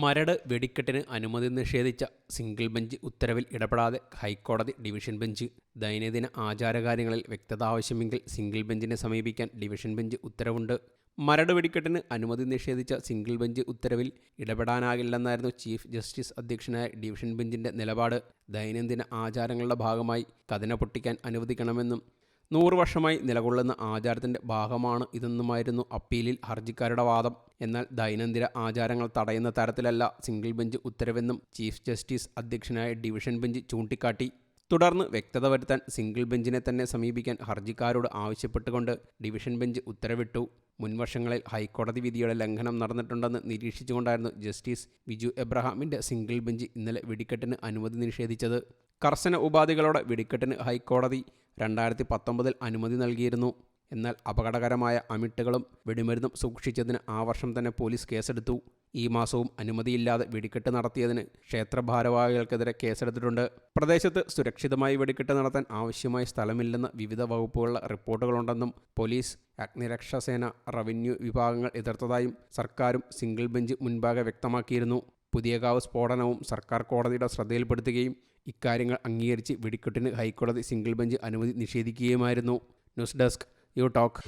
മരട് വെടിക്കെട്ടിന് അനുമതി നിഷേധിച്ച സിംഗിൾ ബെഞ്ച് ഉത്തരവിൽ ഇടപെടാതെ ഹൈക്കോടതി ഡിവിഷൻ ബെഞ്ച് ദൈനംദിന ആചാരകാര്യങ്ങളിൽ വ്യക്തത ആവശ്യമെങ്കിൽ സിംഗിൾ ബെഞ്ചിനെ സമീപിക്കാൻ ഡിവിഷൻ ബെഞ്ച് ഉത്തരവുണ്ട്. മരട് വെടിക്കെട്ടിന് അനുമതി നിഷേധിച്ച സിംഗിൾ ബെഞ്ച് ഉത്തരവിൽ ഇടപെടാനാകില്ലെന്നായിരുന്നു ചീഫ് ജസ്റ്റിസ് അധ്യക്ഷനായ ഡിവിഷൻ ബെഞ്ചിന്റെ നിലപാട്. ദൈനംദിന ആചാരങ്ങളുടെ ഭാഗമായി കഥന പൊട്ടിക്കാൻ അനുവദിക്കണമെന്നും നൂറ് വർഷമായി നിലകൊള്ളുന്ന ആചാരത്തിന്റെ ഭാഗമാണ് ഇതെന്നുമായിരുന്നു അപ്പീലിൽ ഹർജിക്കാരുടെ വാദം. എന്നാൽ ദൈനംദിന ആചാരങ്ങൾ തടയുന്ന തരത്തിലല്ല സിംഗിൾ ബെഞ്ച് ഉത്തരവെന്നും ചീഫ് ജസ്റ്റിസ് അധ്യക്ഷനായ ഡിവിഷൻ ബെഞ്ച് ചൂണ്ടിക്കാട്ടി. തുടർന്ന് വ്യക്തത വരുത്താൻ സിംഗിൾ ബെഞ്ചിനെ തന്നെ സമീപിക്കാൻ ഹർജിക്കാരോട് ആവശ്യപ്പെട്ടുകൊണ്ട് ഡിവിഷൻ ബെഞ്ച് ഉത്തരവിട്ടു. മുൻവർഷങ്ങളിൽ ഹൈക്കോടതി വിധിയുടെ ലംഘനം നടന്നിട്ടുണ്ടെന്ന് നിരീക്ഷിച്ചുകൊണ്ടായിരുന്നു ജസ്റ്റിസ് ബിജു എബ്രഹാമിന്റെ സിംഗിൾ ബെഞ്ച് ഇന്നലെ വെടിക്കെട്ടിന് അനുമതി നിഷേധിച്ചത്. കർശന ഉപാധികളോടെ വെടിക്കെട്ടിന് ഹൈക്കോടതി രണ്ടായിരത്തി പത്തൊമ്പതിൽ അനുമതി നൽകിയിരുന്നു. എന്നാൽ അപകടകരമായ അമിട്ടുകളും വെടിമരുന്നും സൂക്ഷിച്ചതിന് ആ വർഷം തന്നെ പോലീസ് കേസെടുത്തു. ഈ മാസവും അനുമതിയില്ലാതെ വെടിക്കെട്ട് നടത്തിയതിന് ക്ഷേത്ര ഭാരവാഹികൾക്കെതിരെ കേസെടുത്തിട്ടുണ്ട്. പ്രദേശത്ത് സുരക്ഷിതമായി വെടിക്കെട്ട് നടത്താൻ ആവശ്യമായ സ്ഥലമില്ലെന്ന് വിവിധ വകുപ്പുകളുടെ റിപ്പോർട്ടുകളുണ്ടെന്നും പോലീസ് അഗ്നിരക്ഷാസേന റവന്യൂ വിഭാഗങ്ങൾ എതിർത്തതായും സർക്കാരും സിംഗിൾ ബെഞ്ച് മുൻപാകെ വ്യക്തമാക്കിയിരുന്നു. പുതിയകാവ് സ്ഫോടനവും സർക്കാർ കോടതിയുടെ ശ്രദ്ധയിൽപ്പെടുത്തുകയും ഇക്കാര്യങ്ങൾ അംഗീകരിച്ച് വെടിക്കെട്ടിന് ഹൈക്കോടതി സിംഗിൾ ബെഞ്ച് അനുമതി നിഷേധിക്കുകയുമായിരുന്നു. News desk you talk.